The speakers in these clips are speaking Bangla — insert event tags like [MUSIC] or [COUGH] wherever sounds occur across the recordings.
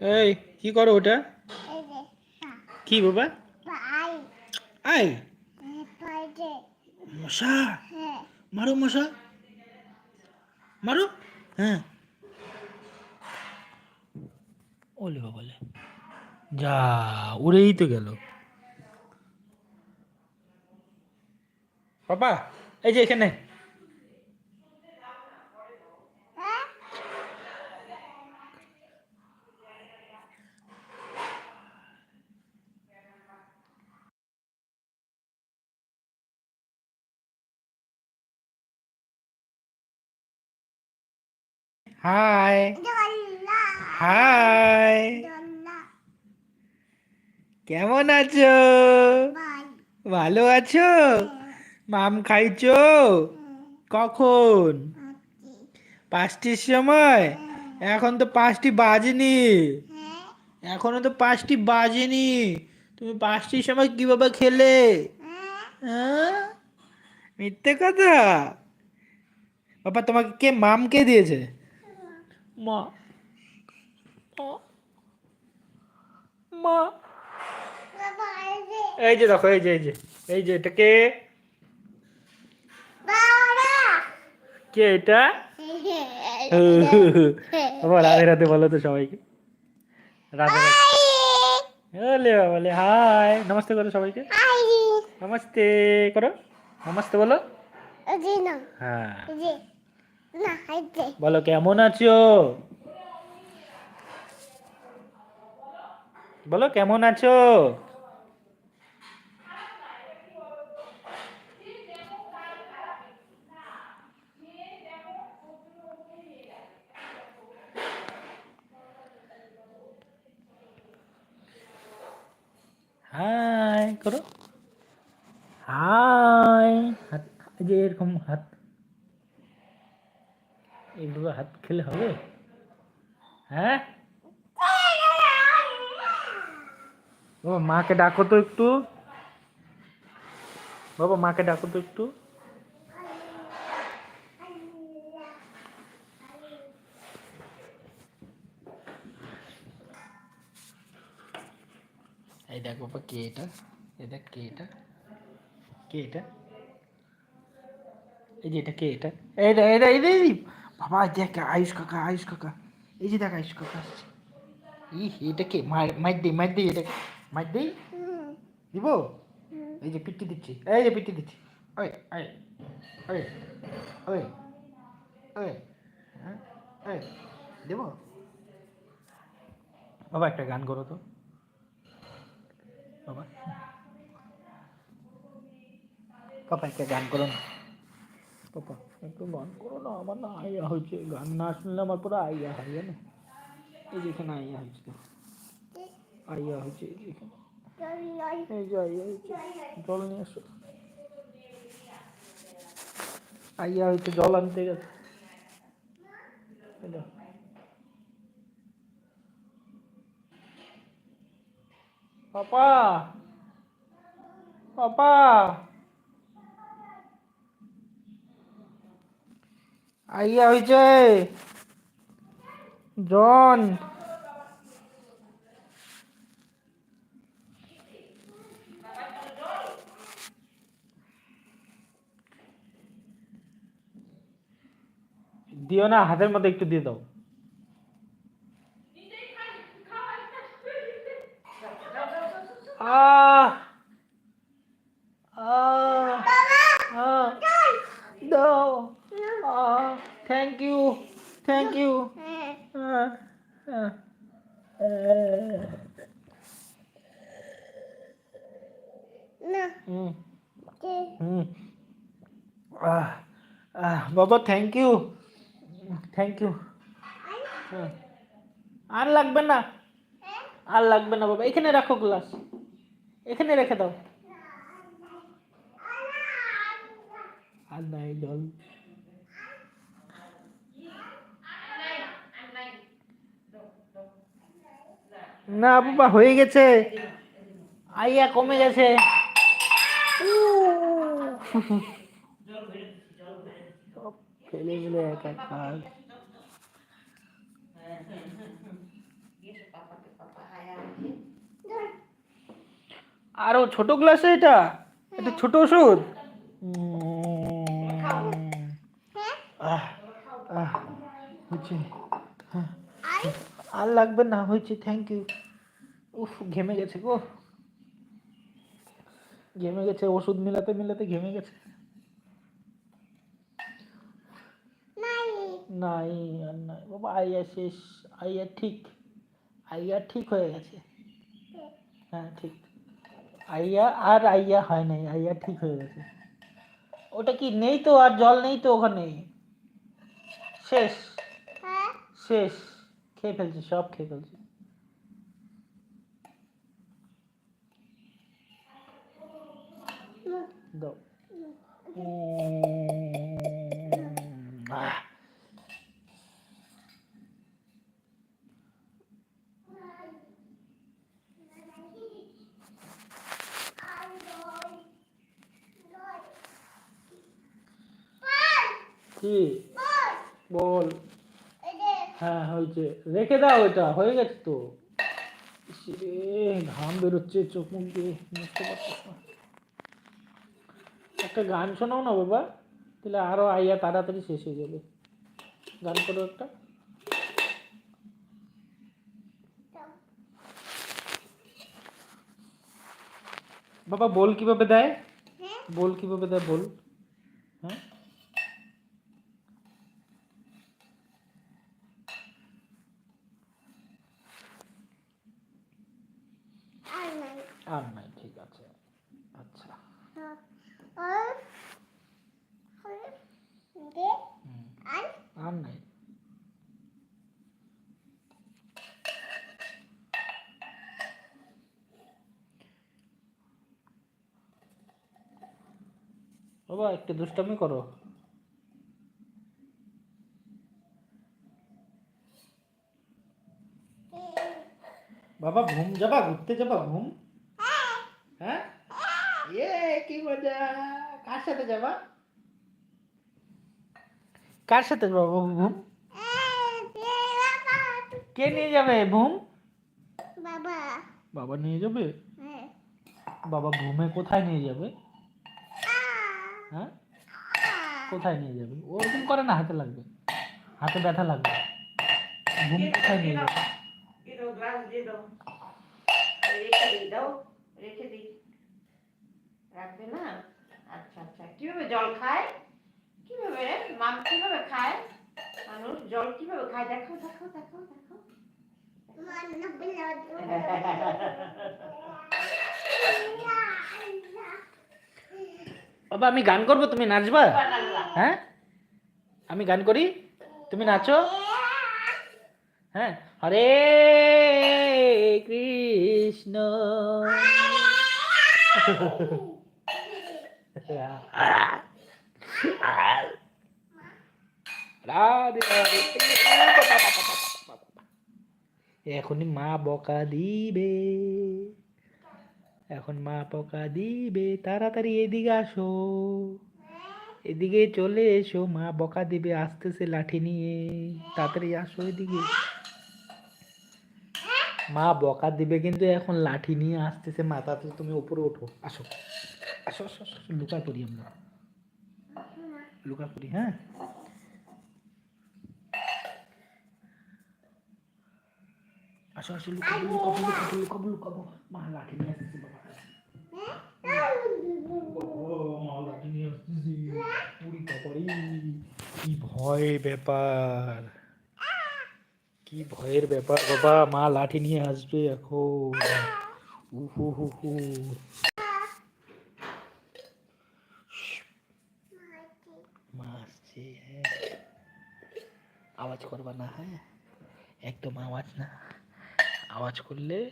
এই কি করো ওটা? কি বাবা? আই। মশা? হ্যাঁ। মারো মশা। মারো? হ্যাঁ। ওলে বাবালে যা উড়েই তো গেল। বাবা এই যে এখানে হ্যাঁ হাই হাই কেমন আছো? ভালো আছো? মাম খাইছো? কখন? পাঁচটির সময়? এখন তো পাঁচটি বাজেনি। এখনও তো পাঁচটি বাজেনি। তুমি পাঁচটির সময় কীভাবে খেলে? হ্যাঁ? মিথ্যে কথা? বাবা, তোমাকে কে মাম কে দিয়েছে? মা। মা। এই যে দেখো এই যে এই যে এই যে এটা কে? কে এটা? বাবা রাধে রাধে বলো তো সবাইকে। রাধে রাধে। বলে হাই। নমস্তে করো সবাইকে। নমস্তে করো। নমস্তে বলো। হ্যাঁ। বলো কেমন আছো? বলো কেমন আছো? হাই করো। হাই যে এরকম হাত এইভাবে হাত খেলে হবে? হ্যাঁ? বাবা মাকে ডাকো তো একটু। বাবা, মাকে ডাকো তো একটু। এই দেখ বাবা, কে এটা? এই দেখ, কে এটা? কে এটা? এই যে, এটা কে এটা? এই রে এই রে এই রে। বাবা, দেখ, আয়ুষ কাকা আয়ুষ কাকা। এই যে দেখ, আয়ুষ কাকা ই এটা কে? মার মার দে মার দে, এটা মার দে। দিব? এই যে পিটি দিচ্ছি। এই যে পিটি দিচ্ছি। ওই ওই ওই ওই ওই হ্যাঁ ওই, দেব? বাবা, একটা গান করো তো। বাবা। পাপা, একটা গান করো না। পাপা। একটু গান করো না, আমার না আইয়া হয়েছে, গান না শুনলে আমার পুরো আইয়া হয়, জানো? এই যেখানে আইয়া হয়েছে। আইয়া হয়েছে, এই যেখানে এই যে আইয়া হয়েছে, জল নিয়ে এসো। আইয়া হয়েছে, জল আনতে গেছে। পাপা! পাপা! আইয়া হয়েছে জন। দিও না হাতের মধ্যে একটু দিয়ে দাও। আহ! আহ দাও আহ থ্যাংক ইউ থ্যাংক ইউ বাবা থ্যাংক ইউ থ্যাংক ইউ আর লাগবে না আর লাগবে না বাবা এখানে রাখো গ্লাস এখানে রেখে দাও আর নাই জল না বাবা হয়ে গেছে। আইয়া কমে গেছে। সব ফেলে একাকার আরও ছোট গ্লাসে এটা? এটা ছোট ওষুধ? আহ, আহ, আর লাগবে না হয়েছে থ্যাংক ইউ উফ ঘেমে গেছে গো। ঘেমে গেছে ওষুধ মিলাতে মিলাতে ঘেমে গেছে। নাই। আর নাই। বাবা আইয়া শেষ আইয়া ঠিক আইয়া ঠিক হয়ে গেছে। হ্যাঁ ঠিক। আইয়া আর আইয়া হয় নাই আইয়া ঠিক হয়ে গেছে। ওটা কি নেই তো আর জল নেই তো ওখানে? শেষ। হ্যাঁ। শেষ। খেয়ে ফেলছি সব খেয়ে ফেলছি। দাও উম, আহ। কি বল এই যে হয়েছে রেখে দাও এটা হয়ে গেছে তো। ঘাম বেরোচ্ছে চোখ মুখ দিয়ে বুঝতে পারছিস না। একটা গান শোনাও না বাবা তাহলে আরও আইয়া তাড়াতাড়ি শেষ হয়ে যাবে। গান করো একটা। বাবা বল কীভাবে দেয়? হ্যাঁ? বল কীভাবে দেয় বল হ্যাঁ আর নাই আর নাই, ঠিক আছে। আচ্ছা। বাবা, একটু দুষ্টামি করো। বাবা, ঘুম যাবা? ঘুরতে যাবা ঘুম? হ্যাঁ? ইয়ে কি মজা। কার সাথে যাবা? কার সাথে যাবা ঘুম কে নিয়ে যাবে ঘুম বাবা। বাবা নিয়ে যাবে? হ্যাঁ। বাবা ঘুমে কোথায় নিয়ে যাবে? হ্যাঁ? কোথায় নিয়ে যাবে? ওরকম করে না হাতে লাগবে। হাতে ব্যথা লাগবে। ঘুম কোথায় নিয়ে যাবে দিয়ে দাও গ্লাস দিয়ে দাও রেখে দিই দাও রেখে দিই রাখবে না? আচ্ছা আচ্ছা। কীভাবে জল খায়? কীভাবে? মাম কীভাবে খায়? মানুষ জল কীভাবে খায়? দেখো দেখো দেখো দেখো। বাবা আমি গান করব? তুমি নাচবা? হ্যাঁ? আমি গান করি? তুমি নাচো? হ্যাঁ। হরে কৃষ্ণ। [LAUGHS] এখনই মা বকা দিবে। এখন মা বকা দিবে। তাড়াতাড়ি এদিকে আসো। এদিকে চলে এসো। মা বকা দিবে, আসতেছে লাঠি নিয়ে। তাড়াতাড়ি আসো এদিকে। মা বকা দিবে কিন্তু এখন লাঠি নিয়ে আসতেছে। মা, তাড়াতাড়ি তুমি উপরে ওঠো। আসো। আসো আসো আসো, আসো, লুকা করি আমরা। লুকা করি হ্যাঁ? আসো আসো লুকাবো লুকাবো লুকাবো লুকাবো লুকাবো। মা লাঠি নিয়ে আসতেছে বাবা মা লাঠি নিয়ে। আসতেছে পুরি কপারি কি ভয় ব্যাপার। কি ভয়ের ব্যাপার বাবা মা লাঠি নিয়ে আসবে এখন। উহু হু হু মা আসছে হ্যাঁ আওয়াজ করবা না হ্যাঁ? একদম আওয়াজ না। আওয়াজ করলে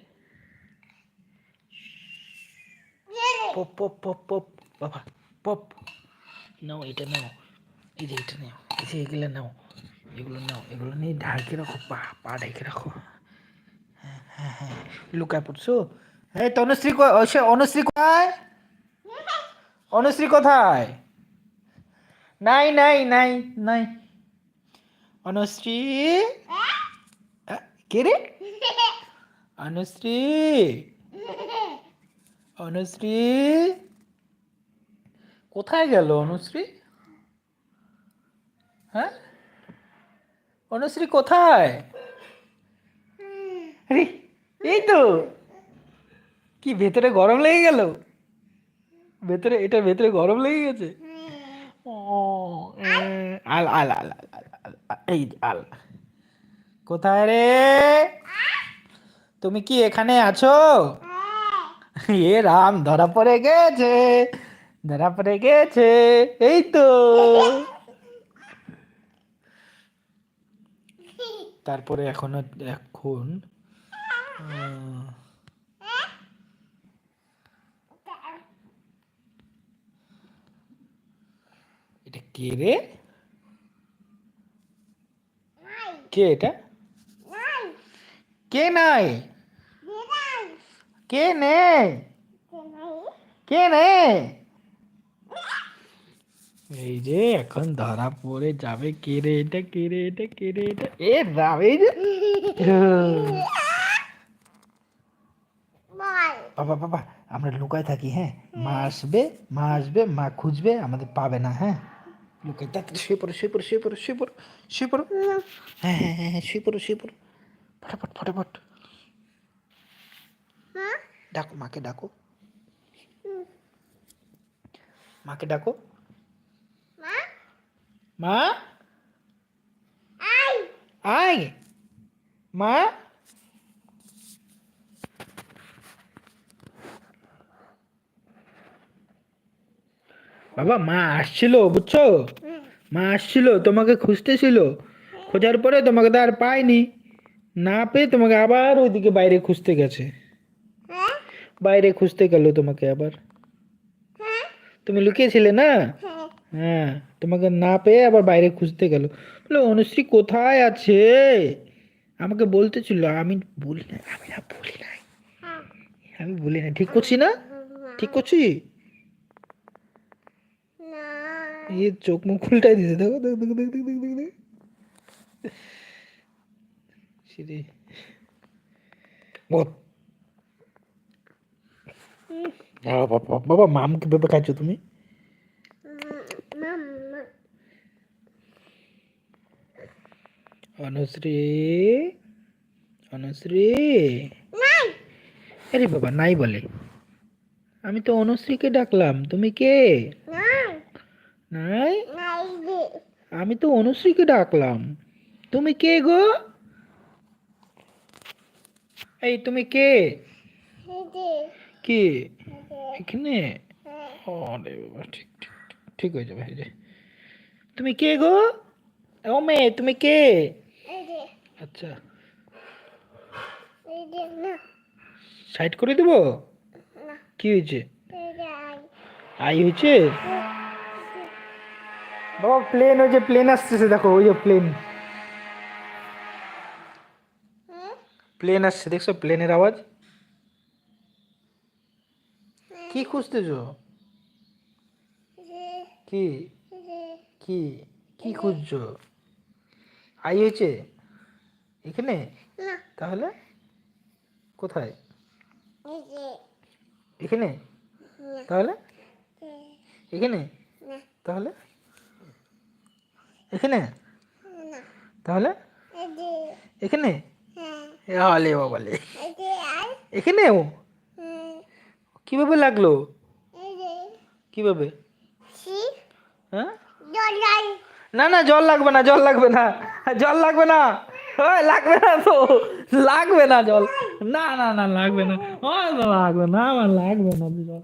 পপ পপ পপ পপ, বাবা, পপ। নাও, এটা নাও। এই যে এটা নাও। এই যে এগুলো নাও। এগুলো নাও। এগুলো নিয়ে ঢাকে রাখো, পা পা ঢেকে রাখো। হ্যাঁ হ্যাঁ হ্যাঁ। লুকায় পড়ছো? এই, তনুশ্রী সে অনুশ্রী কোথায়? অনুশ্রী কোথায়? নাই নাই নাই নাই। অনুশ্রী? কে রে? [LAUGHS] অনুশ্রী? অনুশ্রী? কোথায় গেল অনুশ্রী? হ্যাঁ? অনুশ্রী কোথায়? আরে এই তো। কি ভেতরে গরম লেগে গেল? ভেতরে এটা ভেতরে গরম লেগে গেছে? ও আল আল আল আল আল, আল, আল, এই আল। কোথায় রে? তুমি কি এখানে আছো? এ রাম, ধরা পড়ে গেছে, ধরা পড়ে গেছে, এই তো। তারপরে এখনও, এখন এটা কে রে? কে এটা? কে নাই? কে নেই? কে নেই? এই যে এখন ধরা পড়ে যাবে কে রে এটা, কে রে এটা, কে রে এটা? এ এই যে বাবা বাবা, আমরা লুকায় থাকি হ্যাঁ? মা আসবে মা আসবে, মা খুঁজবে, আমাদের পাবে না হ্যাঁ? লুকাই তাড়াতাড়ি শুয়ে পড়ো শুয়ে পড়ো শুয়ে পড়ো শুয়ে পড়ো শুয়ে পড়ো হ্যাঁ হ্যাঁ হ্যাঁ হ্যাঁ শুয়ে পড়ো শুয়ে পড়ো ফটাফট ফটাফট ডাকো মাকে ডাকো মাকে ডাকো মা আয় মা বাবা, মা আসছিল, বুঝছ? মা আসছিল, তোমাকে খুঁজতেছিল খোঁজার পরে তোমাকে তো আর পাইনি। না পেয়ে তোমাকে আবার ওইদিকে বাইরে খুঁজতে গেছে। বাইরে খুঁজতে গেল তোমাকে আবার। তুমি লুকিয়েছিলে না? হ্যাঁ তোমাকে না পেয়ে আবার বাইরে খুঁজতে গেল। বলে, অনুশ্রী কোথায় আছে? আমাকে বলতেছিল আমি বলি না, আমি না বলি নাই। আমি বলি না ঠিক করছি না? ঠিক করছি? এই চোখ মুখ উল্টাই দিছে দেখো দেখো দেখো দেখো দেখো দেখো দেখো। সিরে বহুত বাবা বাবা বাবা মাম কীভাবে খাচ্ছ তুমি? অনুশ্রী অনুশ্রী। আরে বাবা নাই বলে। আমি তো অনুশ্রীকে ডাকলাম তুমি কে? নাই আমি তো অনুশ্রীকে ডাকলাম। তুমি কে গো? এই তুমি কে? কে? এখানে? বাবা ঠিক ঠিক হয়ে যাবে এই তুমি কে গো? ও মেয়ে তুমি কে? আচ্ছা। সাইড করে দেবো? কি হয়েছে? আই। হয়েছে? বাবা প্লেন ওই যে প্লেন আসতেছে দেখো ওই যে প্লেন প্লেন আসছে দেখছ? প্লেনের আওয়াজ? কি খুঁজতেছো? কি? কি? কি খুঁজছো? আই হয়েছে এখানে? তাহলে? কোথায়? এখানে? তাহলে? এখানে? তাহলে? এখানে? তাহলে? এখানে? আলে বাবালে এখানে কীভাবে লাগল? কীভাবে? হ্যাঁ? না না জল লাগবে না জল লাগবে না। জল লাগবে না। লাগবে না তো। লাগবে না জল। না না না লাগবে না। লাগবে না আমার লাগবে না। জল